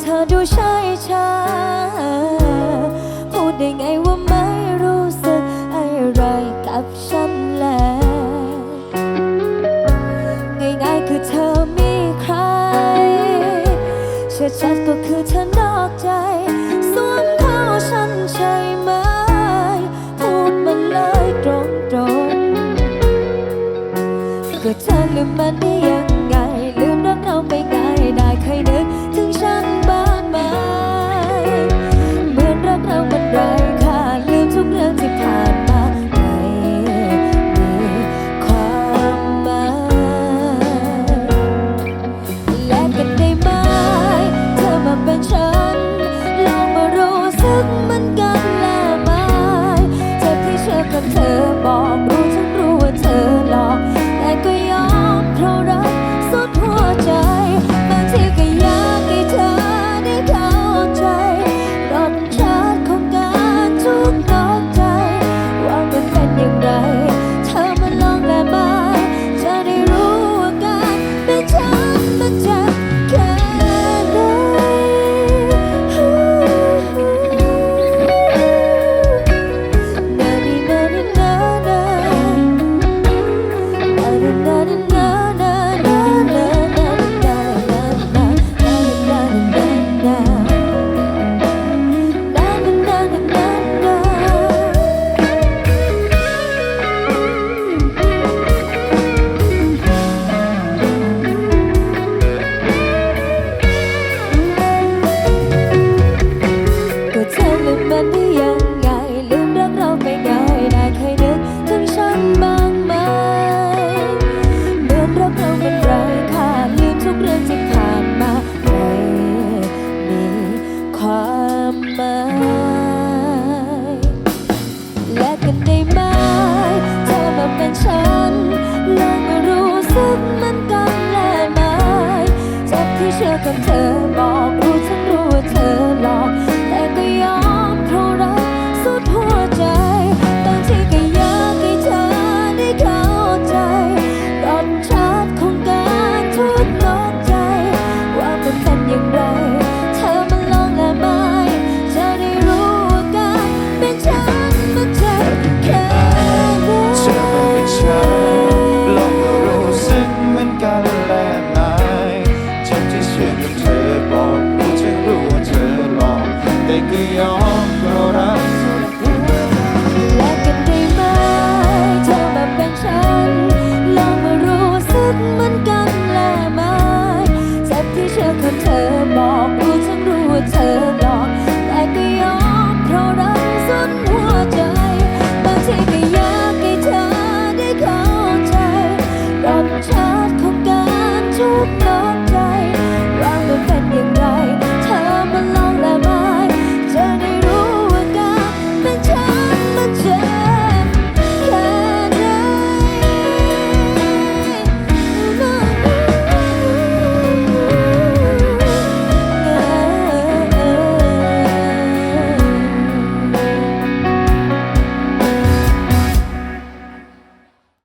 เธอดูใช่ชาพูดได้ไงว่าไม่รู้สึกอะไรกับฉันแล้วง่ายๆคือเธอมีใครชัดๆก็คือเธอนอกใจสวมเขาฉันใช่ไหม พูดมาเลยตรงๆก็เธอลืมมันได้ กับเธอบอกรู้ฉันรู้ว่าเธอหลอก กับเธอ take a yawn.